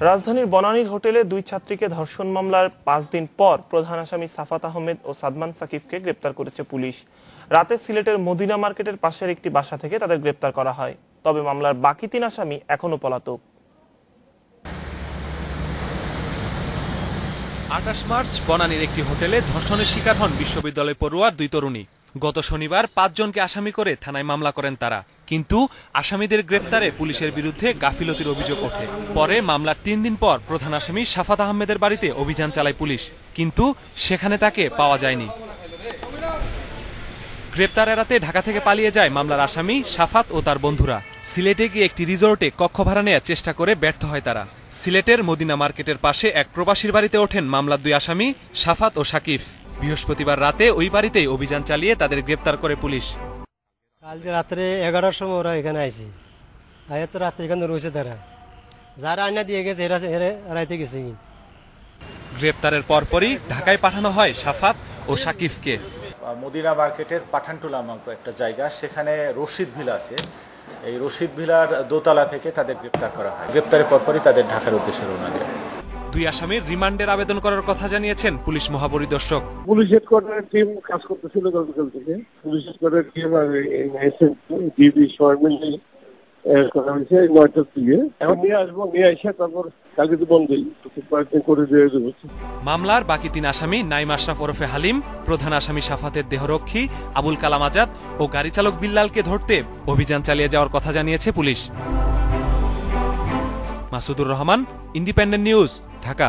রাজধানীর বনানীর হোটেলে দুই ছাত্রীকে ধর্ষণ মামলার পাঁচ দিন পর প্রধান আসামি সাফাত আহমেদ ও সাদমান সাকিবকে গ্রেপ্তার করেছে পুলিশ। রাতে সিলেটের মদিনা মার্কেটের পাশের একটি বাসা থেকে তাদের গ্রেপ্তার করা হয়। তবে মামলার বাকি তিন আসামি এখনও পলাতক। আঠাশ মার্চ বনানীর একটি হোটেলে ধর্ষণের শিকার হন বিশ্ববিদ্যালয় পড়ুয়ার দুই তরুণী। গত শনিবার পাঁচজনকে আসামি করে থানায় মামলা করেন তারা। কিন্তু আসামিদের গ্রেপ্তারে পুলিশের বিরুদ্ধে গাফিলতির অভিযোগ ওঠে। পরে মামলার তিন দিন পর প্রধান আসামি সাফাত আহমেদের বাড়িতে অভিযান চালায় পুলিশ, কিন্তু সেখানে তাকে পাওয়া যায়নি। গ্রেপ্তার এড়াতে ঢাকা থেকে পালিয়ে যায় মামলার আসামি সাফাত ও তার বন্ধুরা। সিলেটে গিয়ে একটি রিসোর্টে কক্ষ ভাড়া নেওয়ার চেষ্টা করে ব্যর্থ হয় তারা। সিলেটের মদিনা মার্কেটের পাশে এক প্রবাসীর বাড়িতে ওঠেন মামলার দুই আসামি সাফাত ও সাকিফ বৃহস্পতিবার রাতে ওই বাড়িতেই অভিযান চালিয়ে তাদের গ্রেপ্তার করে পুলিশ। কালকে রাত্রে এগারোটার সময় ওরা এখানে আইসি আয়া তো রাত্রে এখানে রয়েছে তারা। যারা আয়না দিয়ে গেছে এরা এরা রাইতে গেছে গ্রেপ্তারের পরপরই ঢাকায় পাঠানো হয় সাফাত ও সাকিফকে মদিনা মার্কেটের পাঠানটুলা নামক একটা জায়গা সেখানে রশিদ ভিলা আছে। এই রশিদ ভিলার দোতলা থেকে তাদের গ্রেপ্তার করা হয়। গ্রেপ্তারের পরপরই তাদের ঢাকার উদ্দেশ্যে রওনা দেয় দুই আসামির রিমান্ডের আবেদন করার কথা জানিয়েছেন পুলিশ মহাপরিদর্শক। পুলিশ হেডকোয়ার্টারের টিম কাজ করতেছিল গতকাল থেকে পুলিশ হেডকোয়ার্টারের টিম আর ডিবি সবাই মিলে করা হয়েছে নয়টার দিকে এখন নিয়ে আসব নিয়ে এসে তারপর কালকে তো বন্ধই কয়েকদিন করে দিয়ে দেবো। মামলার বাকি তিন আসামি নাইম আশরাফ ওরফে হালিম প্রধান আসামি সাফাতের দেহরক্ষী আবুল কালাম আজাদ ও গাড়ি চালক বিল্লালকে ধরতে অভিযান চালিয়ে যাওয়ার কথা জানিয়েছে police. Masudur Rahman independent news Dhaka